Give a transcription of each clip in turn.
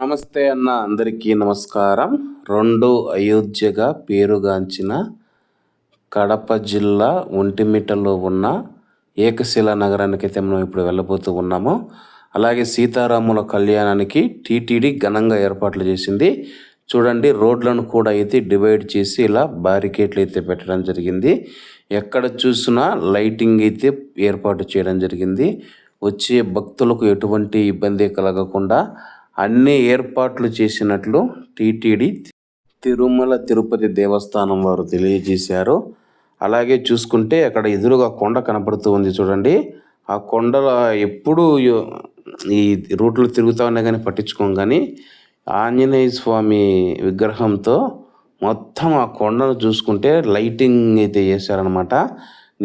నమస్తే అన్న అందరికీ నమస్కారం. రెండు అయోధ్యగా పేరుగాంచిన కడప జిల్లా ఒంటిమిట్టలో ఉన్న ఏకశిల నగరానికి అయితే మనం ఇప్పుడు వెళ్ళబోతూ ఉన్నాము. అలాగే సీతారాముల కళ్యాణానికి టీటీడీ ఘనంగా ఏర్పాట్లు చేసింది. చూడండి రోడ్లను కూడా అయితే డివైడ్ చేసి ఇలా బారికేట్లు అయితే పెట్టడం జరిగింది. ఎక్కడ చూసినా లైటింగ్ అయితే ఏర్పాటు చేయడం జరిగింది. వచ్చే భక్తులకు ఎటువంటి ఇబ్బంది కలగకుండా అన్ని ఏర్పాట్లు చేసినట్లు టీటీడీ తిరుమల తిరుపతి దేవస్థానం వారు తెలియజేశారు. అలాగే చూసుకుంటే అక్కడ ఎదురుగా కొండ కనపడుతూ ఉంది చూడండి. ఆ కొండల ఎప్పుడు ఈ రూట్లో తిరుగుతూ ఉన్నా కానీ పట్టించుకోం కానీ ఆంజనేయ స్వామి విగ్రహంతో మొత్తం ఆ కొండను చూసుకుంటే లైటింగ్ అయితే చేశారనమాట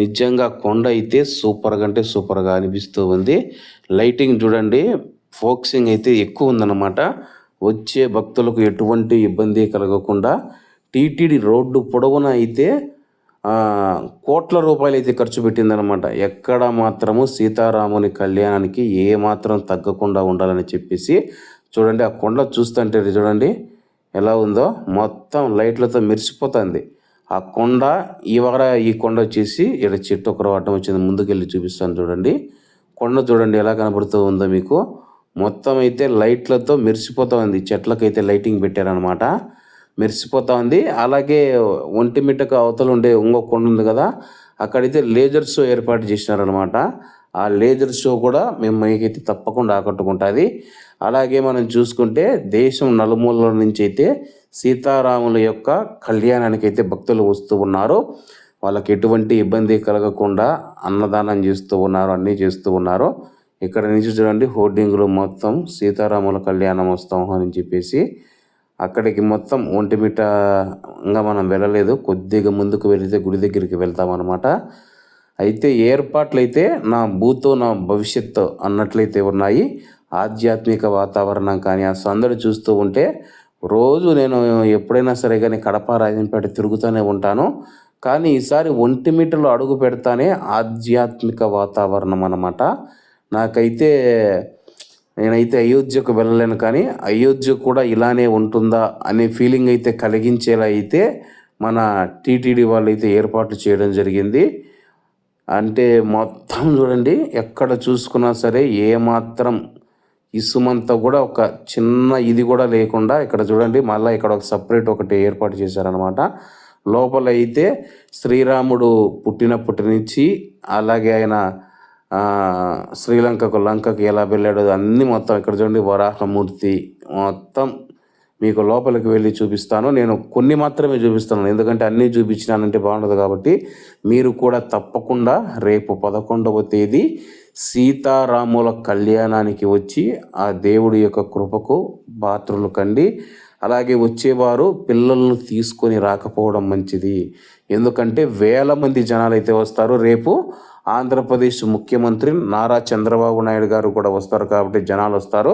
నిజంగా కొండ అయితే సూపర్గా అంటే సూపర్గా అనిపిస్తూ ఉంది. లైటింగ్ చూడండి. ఫోక్సింగ్ అయితే ఎక్కువ ఉందన్నమాట. వచ్చే భక్తులకు ఎటువంటి ఇబ్బంది కలగకుండా టీటీడీ రోడ్డు పొడవున అయితే కోట్ల రూపాయలు అయితే ఖర్చు పెట్టిందనమాట ఎక్కడ మాత్రము సీతారాముని కళ్యాణానికి ఏ మాత్రం తగ్గకుండా ఉండాలని చెప్పేసి చూడండి ఆ కొండ చూస్తుంటే చూడండి ఎలా ఉందో మొత్తం లైట్లతో మెరిసిపోతుంది. ఆ కొండ ఈ వార ఈ కొండ వచ్చేసి ఇక్కడ చెట్టు ఒక అడ్డం వచ్చింది ముందుకెళ్ళి చూపిస్తాను చూడండి. కొండ చూడండి ఎలా కనబడుతూ ఉందో మీకు. మొత్తం అయితే లైట్లతో మెరిసిపోతూ ఉంది. చెట్లకైతే లైటింగ్ పెట్టారనమాట మెరిసిపోతూ ఉంది. అలాగే ఒంటిమిట్టకు అవతల ఉండే ఇంకో కొండ ఉంది కదా అక్కడైతే లేజర్ షో ఏర్పాటు చేసినారనమాట ఆ లేజర్ షో కూడా మేము మీకైతే తప్పకుండా ఆకట్టుకుంటుంది. అలాగే మనం చూసుకుంటే దేశం నలుమూలల నుంచి అయితే సీతారాముల యొక్క కళ్యాణానికి అయితే భక్తులు వస్తూ ఉన్నారు. వాళ్ళకి ఎటువంటి ఇబ్బంది కలగకుండా అన్నదానం చేస్తూ ఉన్నారు అన్నీ చేస్తూ ఉన్నారు. ఇక్కడ నుంచి చూడండి హోర్డింగ్లు మొత్తం సీతారాముల కళ్యాణోత్సవం అని చెప్పేసి అక్కడికి మొత్తం ఒంటిమిట్టగా మనం వెళ్ళలేదు. కొద్దిగా ముందుకు వెళితే గుడి దగ్గరికి వెళ్తామన్నమాట అయితే ఏర్పాట్లు అయితే నా భూతో నా భవిష్యత్తు అన్నట్లయితే ఉన్నాయి. ఆధ్యాత్మిక వాతావరణం కానీ ఆ సందడి చూస్తూ ఉంటే రోజు నేను ఎప్పుడైనా సరే కానీ కడప రాజంపేట తిరుగుతూనే ఉంటాను. కానీ ఈసారి ఒంటిమిటలో అడుగు పెడతానే ఆధ్యాత్మిక వాతావరణం అన్నమాట. నాకైతే నేనైతే అయోధ్యకు వెళ్ళలేను కానీ అయోధ్య కూడా ఇలానే ఉంటుందా అనే ఫీలింగ్ అయితే కలిగించేలా అయితే మన టీటీడీ వాళ్ళు అయితే ఏర్పాట్లు చేయడం జరిగింది. అంటే మొత్తం చూడండి ఎక్కడ చూసుకున్నా సరే ఏమాత్రం ఇసుమంతా కూడా ఒక చిన్న ఇది కూడా లేకుండా ఇక్కడ చూడండి మళ్ళీ ఇక్కడ ఒక సపరేట్ ఒకటి ఏర్పాటు చేశారనమాట లోపల అయితే శ్రీరాముడు పుట్టినప్పటి నుంచి అలాగే ఆయన శ్రీలంకకు లంకకు ఎలా వెళ్ళాడో అన్నీ మొత్తం ఇక్కడ చూడండి. వరాహమూర్తి మొత్తం మీకు లోపలికి వెళ్ళి చూపిస్తాను. నేను కొన్ని మాత్రమే చూపిస్తాను ఎందుకంటే అన్నీ చూపించినానంటే బాగుండదు కాబట్టి మీరు కూడా తప్పకుండా రేపు పదకొండవ తేదీ సీతారాముల కళ్యాణానికి వచ్చి ఆ దేవుడి యొక్క కృపకు పాత్రలు కండి. అలాగే వచ్చేవారు పిల్లలను తీసుకొని రాకపోవడం మంచిది. ఎందుకంటే వేల మంది జనాలు అయితే వస్తారు. రేపు ఆంధ్రప్రదేశ్ ముఖ్యమంత్రి నారా చంద్రబాబు నాయుడు గారు కూడా వస్తారు కాబట్టి జనాలు వస్తారు.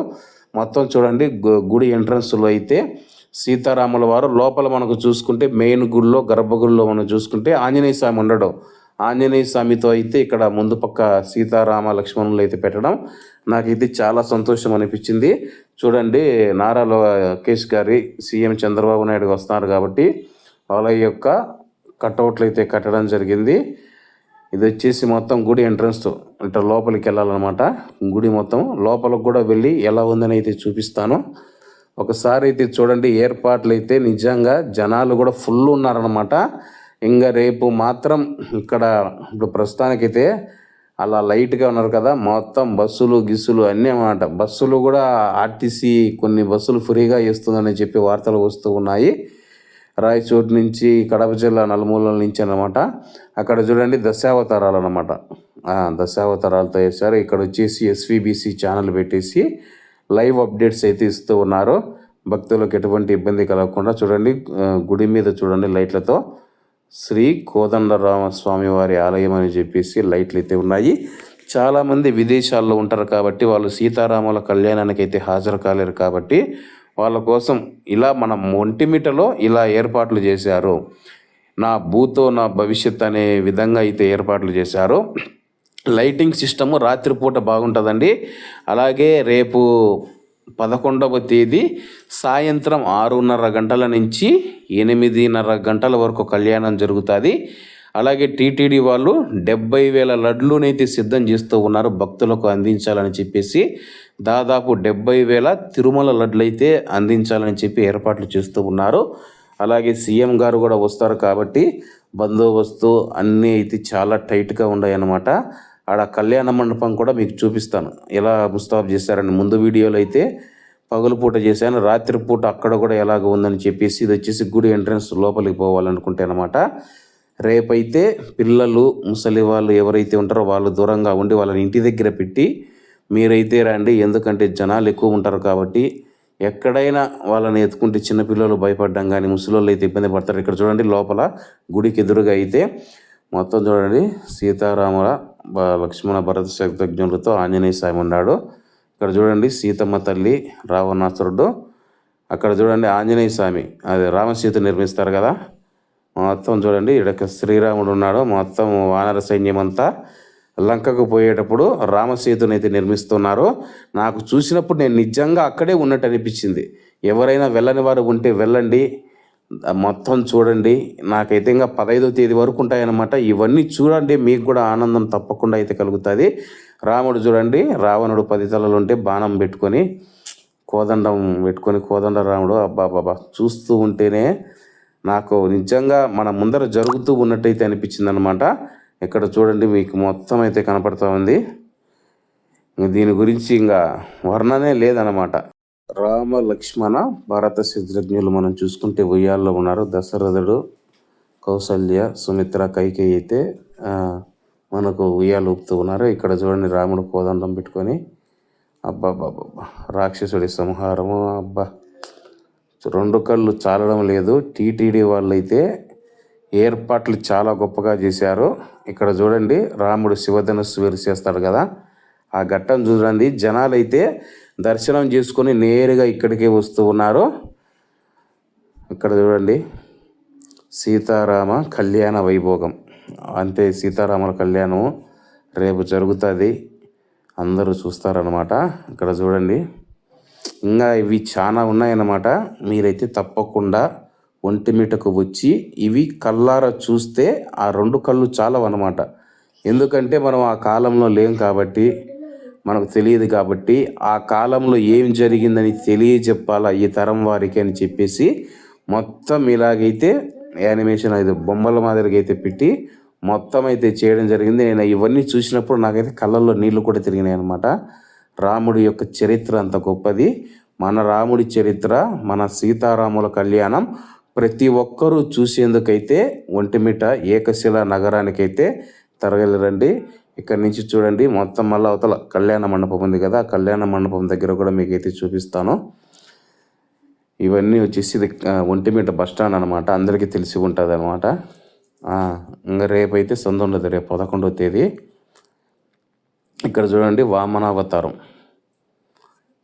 మొత్తం చూడండి గుడి ఎంట్రన్స్లో అయితే సీతారాముల వారు లోపల మనకు చూసుకుంటే మెయిన్ గుడిలో గర్భగుడిలో మనం చూసుకుంటే ఆంజనేయ స్వామి ఉండడం. ఆంజనేయ స్వామితో అయితే ఇక్కడ ముందు పక్క సీతారామ లక్ష్మణులు అయితే పెట్టడం నాకైతే చాలా సంతోషం అనిపించింది. చూడండి నారా లోకేష్ గారి సీఎం చంద్రబాబు నాయుడు వస్తున్నారు కాబట్టి వాళ్ళ యొక్క కట్అవుట్లు అయితే కట్టడం జరిగింది. ఇది వచ్చేసి మొత్తం గుడి ఎంట్రన్స్తో అంటే లోపలికి వెళ్ళాలన్నమాట. గుడి మొత్తం లోపలికి కూడా వెళ్ళి ఎలా ఉందని అయితే చూపిస్తాను. ఒకసారి అయితే చూడండి ఏర్పాట్లు అయితే నిజంగా జనాలు కూడా ఫుల్ ఉన్నారనమాట ఇంకా రేపు మాత్రం ఇక్కడ ఇప్పుడు ప్రస్తుతానికైతే అలా లైట్గా ఉన్నారు కదా మొత్తం బస్సులు గిస్సులు అన్నీ అన్నమాట. బస్సులు కూడా ఆర్టీసీ కొన్ని బస్సులు ఫ్రీగా ఇస్తుందని చెప్పి వార్తలు వస్తూ ఉన్నాయి. రాయచోటు నుంచి కడప జిల్లా నలుమూలల నుంచి అనమాట అక్కడ చూడండి దశావతారాలు అనమాట దశావతారాలతో వేశారు ఇక్కడ వచ్చేసి ఎస్విబిసి ఛానల్ పెట్టేసి లైవ్ అప్డేట్స్ అయితే ఇస్తూ ఉన్నారు. భక్తులకు ఎటువంటి ఇబ్బంది కలగకుండా చూడండి గుడి మీద చూడండి లైట్లతో. శ్రీ కోదండరామస్వామి వారి ఆలయం అని చెప్పేసి లైట్లు అయితే ఉన్నాయి. చాలామంది విదేశాల్లో ఉంటారు కాబట్టి వాళ్ళు సీతారాముల కళ్యాణానికి అయితే హాజరు కాలేరు కాబట్టి వాళ్ళ కోసం ఇలా మన ఒంటిమిటలో ఇలా ఏర్పాట్లు చేశారు. నా భూతో నా భవిష్యత్ అనే విధంగా అయితే ఏర్పాట్లు చేశారు. లైటింగ్ సిస్టము రాత్రిపూట బాగుంటుందండి. అలాగే రేపు పదకొండవ తేదీ సాయంత్రం ఆరున్నర గంటల నుంచి ఎనిమిదిన్నర గంటల వరకు కళ్యాణం జరుగుతుంది. అలాగే టీటీడీ వాళ్ళు డెబ్బై వేల లడ్లునైతే సిద్ధం చేస్తూ ఉన్నారు. భక్తులకు అందించాలని చెప్పేసి దాదాపు డెబ్బై వేల తిరుమల లడ్లైతే అందించాలని చెప్పి ఏర్పాట్లు చేస్తూ ఉన్నారు. అలాగే సీఎం గారు కూడా వస్తారు కాబట్టి బందోబస్తు అన్నీ అయితే చాలా టైట్గా ఉన్నాయన్నమాట. ఆడ కళ్యాణ మండపం కూడా మీకు చూపిస్తాను. ఎలా ముస్తాబ్ చేశారని ముందు వీడియోలో అయితే పగలుపూట చేశాను. రాత్రిపూట అక్కడ కూడా ఎలాగ ఉందని చెప్పేసి ఇది వచ్చేసి గుడి ఎంట్రన్స్ లోపలికి పోవాలనుకుంటే అనమాట రేపైతే పిల్లలు ముసలి వాళ్ళు ఎవరైతే ఉంటారో వాళ్ళు దూరంగా ఉండి వాళ్ళని ఇంటి దగ్గర పెట్టి మీరైతే రండి. ఎందుకంటే జనాలు ఎక్కువ ఉంటారు కాబట్టి ఎక్కడైనా వాళ్ళని ఎత్తుకుంటే చిన్నపిల్లలు భయపడడం కానీ ముసలోళ్ళు అయితే ఇబ్బంది పడతారు. ఇక్కడ చూడండి లోపల గుడికి ఎదురుగా అయితే మొత్తం చూడండి సీతారాముల లక్ష్మణ భరత శక్తజ్ఞులతో ఆంజనేయ స్వామి ఉన్నాడు. ఇక్కడ చూడండి సీతమ్మ తల్లి రావణాసురుడు. అక్కడ చూడండి ఆంజనేయ స్వామి అది రామసీత నిర్మిస్తారు కదా. మొత్తం చూడండి ఇక్కడ శ్రీరాముడు ఉన్నాడు. మొత్తం వానర సైన్యం అంతా లంకకు పోయేటప్పుడు రామసేతుని అయితే నిర్మిస్తున్నారు. నాకు చూసినప్పుడు నేను నిజంగా అక్కడే ఉన్నట్టు అనిపించింది. ఎవరైనా వెళ్ళని వారు ఉంటే వెళ్ళండి. మొత్తం చూడండి. నాకైతే ఇంకా పదహైదో తేదీ వరకు ఉంటాయన్నమాట. ఇవన్నీ చూడండి. మీకు కూడా ఆనందం తప్పకుండా అయితే కలుగుతుంది. రాముడు చూడండి. రావణుడు పది తలలు ఉంటే బాణం పెట్టుకొని కోదండం పెట్టుకొని కోదండ రాముడు. అబ్బా బాబా చూస్తూ ఉంటేనే నాకు నిజంగా మన ముందర జరుగుతూ ఉన్నట్టయితే అనిపించింది అనమాట ఇక్కడ చూడండి మీకు మొత్తం అయితే కనపడతా ఉంది. దీని గురించి ఇంకా వర్ణనే లేదనమాట రామ లక్ష్మణ భారత శత్రుఘ్నులు మనం చూసుకుంటే ఉయ్యాల్లో ఉన్నారు. దశరథుడు కౌసల్య సుమిత్ర కైకేయి అయితే మనకు ఉయ్యాలు ఊపుతూ ఉన్నారు. ఇక్కడ చూడండి రాముడు కోదండం పెట్టుకొని అబ్బాబ్బాబ్బా రాక్షసుడి సంహారము అబ్బా. రెండు కళ్ళు చాలడం లేదు. టీటీడీ వాళ్ళైతే ఏర్పాట్లు చాలా గొప్పగా చేశారు. ఇక్కడ చూడండి రాముడు శివధనుస్సు విరిచేస్తాడు కదా. ఆ ఘట్టం చూడండి జనాలు అయితే దర్శనం చేసుకొని నేరుగా ఇక్కడికే వస్తూ ఉన్నారు. ఇక్కడ చూడండి సీతారామ కళ్యాణ వైభోగం. అంతే సీతారాముల కళ్యాణం రేపు జరుగుతుంది. అందరూ చూస్తారనమాట ఇక్కడ చూడండి ఇంకా ఇవి చాలా ఉన్నాయన్నమాట. మీరైతే తప్పకుండా ఒంటిమిటకు వచ్చి ఇవి కల్లారా చూస్తే ఆ రెండు కళ్ళు చాలవన్నమాట ఎందుకంటే మనం ఆ కాలంలో లేం కాబట్టి మనకు తెలియదు కాబట్టి ఆ కాలంలో ఏం జరిగిందని తెలియజెప్పాలా ఈ తరం వారికి అని చెప్పేసి మొత్తం ఇలాగైతే యానిమేషన్ అయితే బొమ్మల మాదిరిగా అయితే పెట్టి మొత్తం అయితే చేయడం జరిగింది. నేను ఇవన్నీ చూసినప్పుడు నాకైతే కళ్ళల్లో నీళ్ళు కూడా తిరిగినాయి అనమాట రాముడి యొక్క చరిత్ర అంత గొప్పది. మన రాముడి చరిత్ర మన సీతారాముల కళ్యాణం ప్రతి ఒక్కరూ చూసేందుకైతే ఒంటిమిట ఏకశిల నగరానికైతే తరగలిరండి. ఇక్కడ నుంచి చూడండి మొత్తం మళ్ళీ అవతల కళ్యాణ మండపం ఉంది కదా కళ్యాణ మండపం దగ్గర కూడా మీకైతే చూపిస్తాను. ఇవన్నీ వచ్చేసి ఇది ఒంటిమిట బస్ స్టాండ్ అనమాట అందరికీ తెలిసి ఉంటుంది అనమాట ఇంకా రేపైతే సందు ఉండదు రేపు పదకొండవ తేదీ. ఇక్కడ చూడండి వామనావతారం.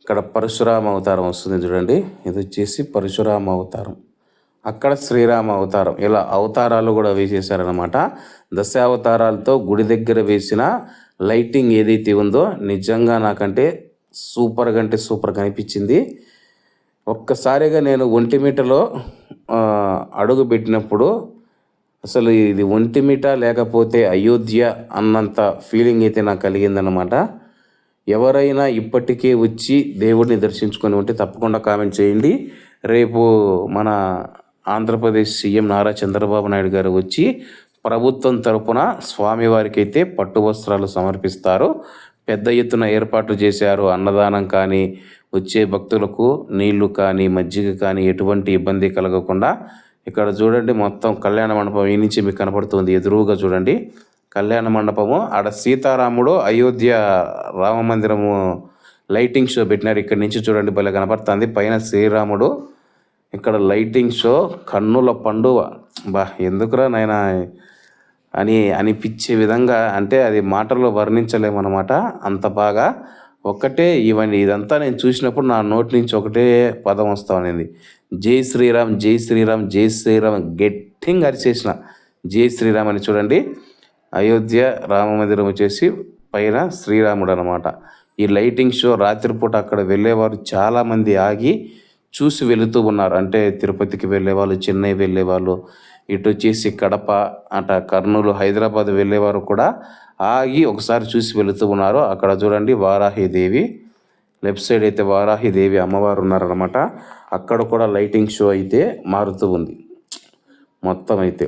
ఇక్కడ పరశురామ అవతారం వస్తుంది చూడండి. ఇది వచ్చేసి పరశురామ అవతారం. అక్కడ శ్రీరామ అవతారం. ఇలా అవతారాలు కూడా వేసేసారనమాట దశావతారాలతో గుడి దగ్గర వేసిన లైటింగ్ ఏదైతే ఉందో నిజంగా నాకంటే సూపర్గా అంటే సూపర్గా కనిపించింది ఒక్కసారిగా నేను ఒంటిమిటలో మీటలో అడుగు పెట్టినప్పుడు అసలు ఇది ఒంటిమిట లేకపోతే అయోధ్య అన్నంత ఫీలింగ్ అయితే నాకు కలిగిందనమాట ఎవరైనా ఇప్పటికే వచ్చి దేవుడిని దర్శించుకొని ఉంటే తప్పకుండా కామెంట్ చేయండి. రేపు మన ఆంధ్రప్రదేశ్ సీఎం నారా చంద్రబాబు నాయుడు గారు వచ్చి ప్రభుత్వం తరపున స్వామివారికి అయితే పట్టు వస్త్రాలు సమర్పిస్తారు. పెద్ద ఎత్తున ఏర్పాట్లు చేశారు. అన్నదానం కానీ వచ్చే భక్తులకు నీళ్ళు కానీ మజ్జిగ కానీ ఎటువంటి ఇబ్బంది కలగకుండా ఇక్కడ చూడండి మొత్తం కళ్యాణ మండపం ఈ నుంచి మీకు కనపడుతుంది. ఎదురుగా చూడండి కళ్యాణ మండపము. ఆడ సీతారాముడు అయోధ్య రామ మందిరము లైటింగ్ షో పెట్టినారు. ఇక్కడ నుంచి చూడండి భలే కనపడుతుంది. పైన శ్రీరాముడు ఇక్కడ లైటింగ్ షో కన్నుల పండుగ బా ఎందుకురా నాయన? అని అనిపించే విధంగా అంటే అది మాటల్లో వర్ణించలేమన్నమాట. అంత బాగా ఒక్కటే ఇవన్నీ ఇదంతా నేను చూసినప్పుడు నా నోటి నుంచి ఒకటే పదం వస్తా ఉన్నది జై శ్రీరామ్ జై శ్రీరామ్ జై శ్రీరామ్ గట్టిగా అరిచేసిన జై శ్రీరామ్ అని చూడండి. అయోధ్య రామ మందిరం వచ్చేసి పైన శ్రీరాముడు అనమాట ఈ లైటింగ్ షో రాత్రిపూట అక్కడ వెళ్ళేవారు చాలామంది ఆగి చూసి వెళుతూ ఉన్నారు. అంటే తిరుపతికి వెళ్ళేవాళ్ళు చెన్నై వెళ్ళేవాళ్ళు ఇటు వచ్చేసి కడప అట కర్నూలు హైదరాబాద్ వెళ్ళేవారు కూడా ఆగి ఒకసారి చూసి వెళుతూ ఉన్నారు. అక్కడ చూడండి వారాహిదేవి. లెఫ్ట్ సైడ్ అయితే వారాహిదేవి అమ్మవారు ఉన్నారనమాట అక్కడ కూడా లైటింగ్ షో అయితే మారుతూ ఉంది. మొత్తం అయితే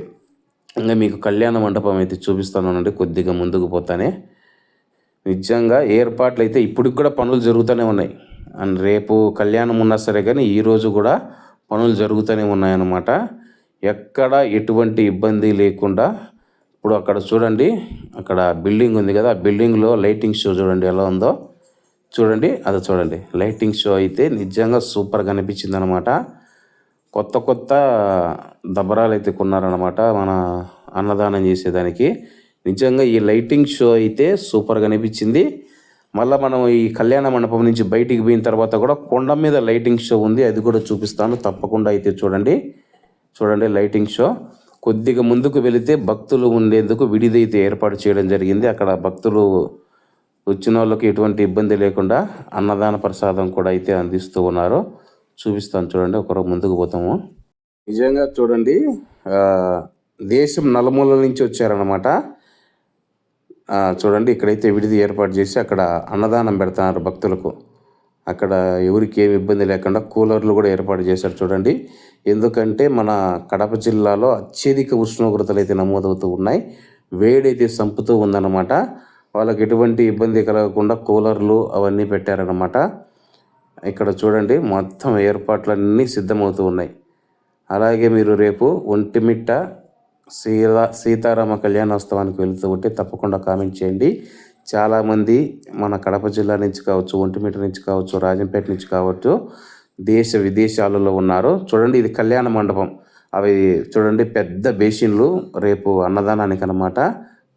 ఇంకా మీకు కళ్యాణ మండపం అయితే చూపిస్తానండి కొద్దిగా ముందుకు పోతానే. నిజంగా ఏర్పాట్లు అయితే ఇప్పటికి కూడా పనులు జరుగుతూనే ఉన్నాయి. అండ్ రేపు కళ్యాణం ఉన్నా సరే కానీ ఈరోజు కూడా పనులు జరుగుతూనే ఉన్నాయన్నమాట. ఎక్కడ ఎటువంటి ఇబ్బంది లేకుండా ఇప్పుడు అక్కడ చూడండి అక్కడ బిల్డింగ్ ఉంది కదా ఆ బిల్డింగ్లో లైటింగ్ షో చూడండి ఎలా ఉందో. చూడండి అది చూడండి. లైటింగ్ షో అయితే నిజంగా సూపర్గా కనిపించింది అనమాట కొత్త కొత్త దబరాలు అయితే కొన్నారనమాట మన అన్నదానం చేసేదానికి. నిజంగా ఈ లైటింగ్ షో అయితే సూపర్గా అనిపించింది. మళ్ళీ మనం ఈ కళ్యాణ మండపం నుంచి బయటికి పోయిన తర్వాత కూడా కొండ మీద లైటింగ్ షో ఉంది. అది కూడా చూపిస్తాను. తప్పకుండా అయితే చూడండి. చూడండి లైటింగ్ షో. కొద్దిగా ముందుకు వెళితే భక్తులు ఉండేందుకు విడిదైతే ఏర్పాటు చేయడం జరిగింది. అక్కడ భక్తులు వచ్చిన వాళ్ళకి ఎటువంటి ఇబ్బంది లేకుండా అన్నదాన ప్రసాదం కూడా అయితే అందిస్తూ ఉన్నారు. చూపిస్తాను చూడండి. ఒకరు ముందుకు పోతాము. నిజంగా చూడండి దేశం నలుమూలల నుంచి వచ్చారనమాట చూడండి ఇక్కడైతే విడిది ఏర్పాటు చేసి అక్కడ అన్నదానం పెడుతున్నారు భక్తులకు. అక్కడ ఎవరికి ఏమి ఇబ్బంది లేకుండా కూలర్లు కూడా ఏర్పాటు చేశారు చూడండి. ఎందుకంటే మన కడప జిల్లాలో అత్యధిక ఉష్ణోగ్రతలు అయితే నమోదవుతూ ఉన్నాయి. వేడైతే సంపుతూ ఉందన్నమాట. వాళ్ళకి ఎటువంటి ఇబ్బంది కలగకుండా కూలర్లు అవన్నీ పెట్టారన్నమాట. ఇక్కడ చూడండి మొత్తం ఏర్పాట్లన్నీ సిద్ధమవుతూ ఉన్నాయి. అలాగే మీరు రేపు ఒంటిమిట్ట సీత సీతారామ కళ్యాణోత్సవానికి వెళుతూ ఉంటే తప్పకుండా కామెంట్ చేయండి. చాలామంది మన కడప జిల్లా నుంచి కావచ్చు ఒంటిమిట్ట నుంచి కావచ్చు రాజంపేట నుంచి కావచ్చు దేశ విదేశాలలో ఉన్నారు. చూడండి ఇది కళ్యాణ మండపం. అవి చూడండి పెద్ద బేసిన్లు. రేపు అన్నదానానికి అనమాట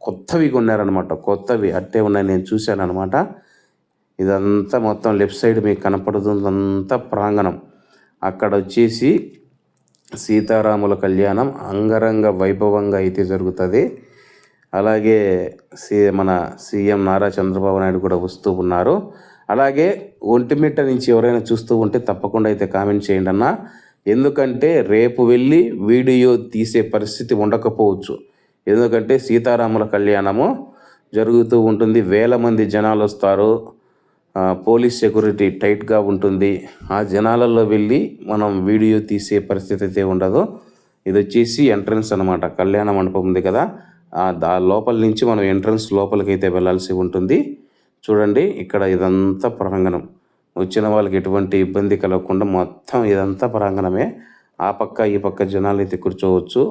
కొత్తవి కొన్నారనమాట కొత్తవి అట్టే ఉన్నాయి నేను చూశాను అనమాట ఇదంతా మొత్తం లెఫ్ట్ సైడ్ మీకు కనపడుతుందంతా ప్రాంగణం. అక్కడ వచ్చేసి సీతారాముల కళ్యాణం అంగరంగ వైభవంగా అయితే జరుగుతుంది. అలాగే సి మన సీఎం నారా చంద్రబాబు నాయుడు కూడా వస్తూ ఉన్నారు. అలాగే ఒంటిమిట్ట నుంచి ఎవరైనా చూస్తూ ఉంటే తప్పకుండా అయితే కామెంట్ చేయండి అన్న. ఎందుకంటే రేపు వెళ్ళి వీడియో తీసే పరిస్థితి ఉండకపోవచ్చు. ఎందుకంటే సీతారాముల కళ్యాణము జరుగుతూ ఉంటుంది. వేల మంది జనాలు వస్తారు. పోలీస్ సెక్యూరిటీ టైట్గా ఉంటుంది. ఆ జనాలలో వెళ్ళి మనం వీడియో తీసే పరిస్థితి అయితే ఉండదు. ఇది వచ్చేసి ఎంట్రన్స్ అనమాట కళ్యాణ మండపం ఉంది కదా. దా లోపల నుంచి మనం ఎంట్రన్స్ లోపలికైతే వెళ్ళాల్సి ఉంటుంది. చూడండి ఇక్కడ ఇదంతా ప్రాంగణం. వచ్చిన వాళ్ళకి ఎటువంటి ఇబ్బంది కలగకుండా మొత్తం ఇదంతా ప్రాంగణమే. ఆ పక్క ఈ పక్క జనాలు అయితే కూర్చోవచ్చు.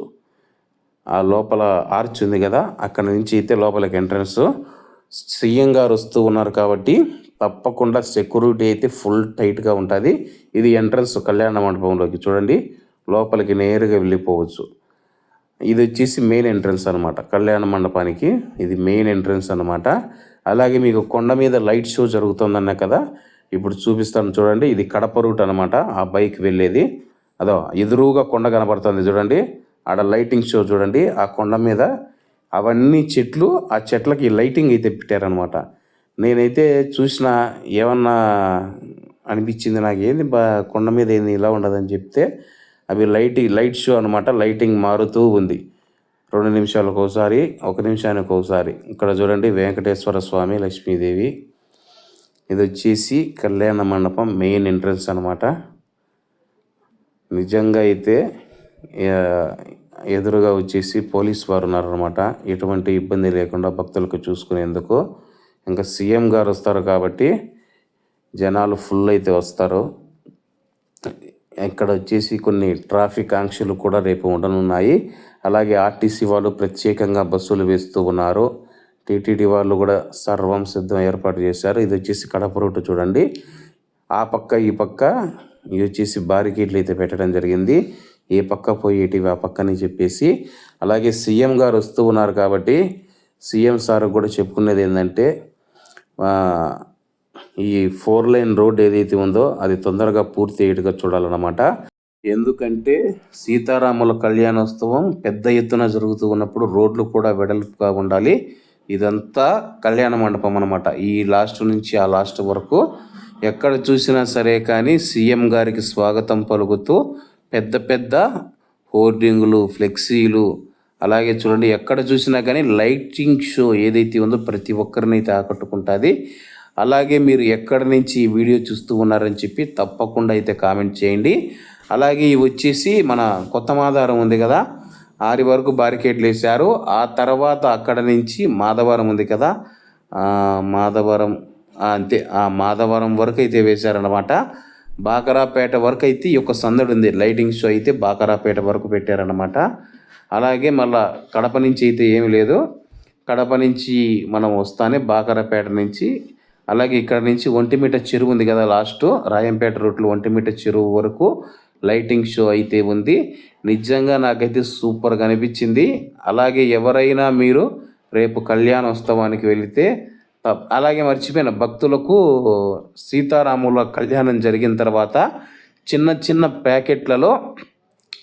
ఆ లోపల ఆర్చ్ ఉంది కదా. అక్కడ నుంచి అయితే లోపలికి ఎంట్రన్స్. సీఎం గారు వస్తూ ఉన్నారు కాబట్టి తప్పకుండా సెక్యూరిటీ అయితే ఫుల్ టైట్గా ఉంటుంది. ఇది ఎంట్రన్స్ కళ్యాణ మండపంలోకి చూడండి. లోపలికి నేరుగా వెళ్ళిపోవచ్చు. ఇది వచ్చేసి మెయిన్ ఎంట్రన్స్ అనమాట కళ్యాణ మండపానికి ఇది మెయిన్ ఎంట్రన్స్ అనమాట అలాగే మీకు కొండ మీద లైట్ షో జరుగుతుందన్న కదా ఇప్పుడు చూపిస్తాను చూడండి. ఇది కడప రూట్ అనమాట ఆ బైక్ వెళ్ళేది. అదో ఎదురుగా కొండ కనపడుతుంది చూడండి. ఆడ లైటింగ్ షో చూడండి. ఆ కొండ మీద అవన్నీ చెట్లు ఆ చెట్లకి లైటింగ్ అయితే పెట్టారనమాట నేనైతే చూసిన ఏమన్నా అనిపించింది నాకు ఏంది బా కొండ మీద ఏంది ఇలా ఉండదని చెప్తే అవి లైట్ లైట్ షో అనమాట లైటింగ్ మారుతూ ఉంది. రెండు నిమిషాలకు ఒకసారి ఒక నిమిషానికి ఒకసారి. ఇక్కడ చూడండి వెంకటేశ్వర స్వామి లక్ష్మీదేవి. ఇది వచ్చేసి కళ్యాణ మండపం మెయిన్ ఎంట్రన్స్ అనమాట నిజంగా అయితే ఎదురుగా వచ్చేసి పోలీస్ వారు ఉన్నారనమాట ఎటువంటి ఇబ్బంది లేకుండా భక్తులకు చూసుకునేందుకు. ఇంకా సీఎం గారు వస్తారు కాబట్టి జనాలు ఫుల్ అయితే వస్తారు. ఇక్కడ వచ్చేసి కొన్ని ట్రాఫిక్ ఆంక్షలు కూడా రేపు ఉండనున్నాయి. అలాగే ఆర్టీసీ వాళ్ళు ప్రత్యేకంగా బస్సులు వేస్తూ ఉన్నారు. టీటీడీ వాళ్ళు కూడా సర్వం సిద్ధం ఏర్పాటు చేశారు. ఇది వచ్చేసి కడప రూటు చూడండి. ఆ పక్క ఈ పక్క ఇవి వచ్చేసి బారికేట్లు అయితే పెట్టడం జరిగింది. ఏ పక్క పోయేటివి ఆ పక్కని చెప్పేసి. అలాగే సీఎం గారు వస్తూ ఉన్నారు కాబట్టి సీఎం సార్ కూడా చెప్పుకునేది ఏంటంటే ఈ ఫోర్ లైన్ రోడ్ ఏదైతే ఉందో అది తొందరగా పూర్తి అయ్యేట్టుగా చూడాలన్నమాట. ఎందుకంటే సీతారాముల కళ్యాణోత్సవం పెద్ద ఎత్తున జరుగుతూ ఉన్నప్పుడు రోడ్లు కూడా వెడల్పుగా ఉండాలి. ఇదంతా కళ్యాణ మండపం అనమాట ఈ లాస్ట్ నుంచి ఆ లాస్ట్ వరకు ఎక్కడ చూసినా సరే కానీ సీఎం గారికి స్వాగతం పలుకుతూ పెద్ద పెద్ద హోర్డింగులు ఫ్లెక్సీలు అలాగే చూడండి ఎక్కడ చూసినా కానీ లైటింగ్ షో ఏదైతే ఉందో ప్రతి ఒక్కరిని అయితే ఆకట్టుకుంటుంది. అలాగే మీరు ఎక్కడి నుంచి ఈ వీడియో చూస్తూ ఉన్నారని చెప్పి తప్పకుండా అయితే కామెంట్ చేయండి. అలాగే ఇవి వచ్చేసి మన కొత్త మాదారం ఉంది కదా ఆరి వరకు బారికేడ్లు వేశారు. ఆ తర్వాత అక్కడ నుంచి మాధవరం ఉంది కదా మాధవరం అంతే ఆ మాధవరం వరకు అయితే వేశారనమాట బాకరాపేట వరకు అయితే ఈ యొక్క సందడి ఉంది. లైటింగ్ షో అయితే బాకరాపేట వరకు పెట్టారనమాట అలాగే మళ్ళా కడప నుంచి అయితే ఏమీ లేదు. కడప నుంచి మనం వస్తానే బాకరపేట నుంచి. అలాగే ఇక్కడ నుంచి ఒంటిమిట చెరువు ఉంది కదా లాస్ట్. రాయంపేట రూట్లో ఒంటిమిట చెరువు వరకు లైటింగ్ షో అయితే ఉంది. నిజంగా నాకైతే సూపర్గా అనిపించింది. అలాగే ఎవరైనా మీరు రేపు కళ్యాణోత్సవానికి వెళితే అలాగే మర్చిపోయిన భక్తులకు సీతారాముల కళ్యాణం జరిగిన తర్వాత చిన్న చిన్న ప్యాకెట్లలో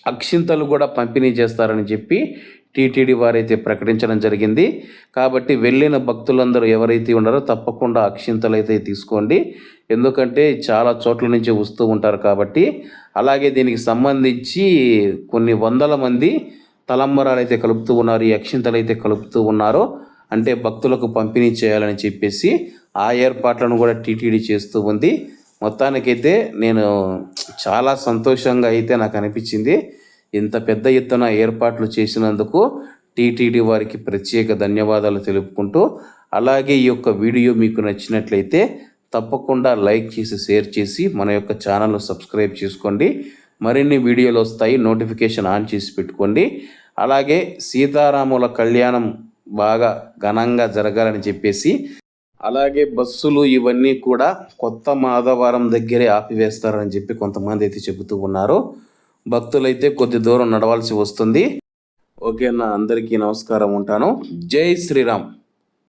అక్షింతలు కూడా పంపిణీ చేస్తారని చెప్పి టీటీడీ వారైతే ప్రకటించడం జరిగింది. కాబట్టి వెళ్ళిన భక్తులందరూ ఎవరైతే ఉన్నారో తప్పకుండా అక్షింతలు అయితే తీసుకోండి. ఎందుకంటే చాలా చోట్ల నుంచి వస్తూ ఉంటారు కాబట్టి. అలాగే దీనికి సంబంధించి కొన్ని వందల మంది తలంబరాలు అయితే కలుపుతూ ఉన్నారు. ఈ అక్షింతలు అయితే కలుపుతూ ఉన్నారు. అంటే భక్తులకు పంపిణీ చేయాలని చెప్పేసి ఆ ఏర్పాట్లను కూడా టీటీడీ చేస్తూ ఉంది. మొత్తానికైతే నేను చాలా సంతోషంగా అయితే నాకు అనిపించింది. ఇంత పెద్ద ఎత్తున ఏర్పాట్లు చేసినందుకు టీటీడీ వారికి ప్రత్యేక ధన్యవాదాలు తెలుపుకుంటూ అలాగే ఈ యొక్క వీడియో మీకు నచ్చినట్లయితే తప్పకుండా లైక్ చేసి షేర్ చేసి మన యొక్క ఛానల్ను సబ్స్క్రైబ్ చేసుకోండి. మరిన్ని వీడియోలు వస్తాయి నోటిఫికేషన్ ఆన్ చేసి పెట్టుకోండి. అలాగే సీతారాముల కళ్యాణం బాగా ఘనంగా జరగాలని చెప్పేసి అలాగే బస్సులు ఇవన్నీ కూడా కొత్త మాధవరం దగ్గరే ఆపివేస్తారని చెప్పి కొంతమంది అయితే చెబుతూ ఉన్నారు. భక్తులైతే కొద్ది దూరం నడవాల్సి వస్తుంది. ఓకే నా అందరికీ నమస్కారం ఉంటాను. జై శ్రీరామ్.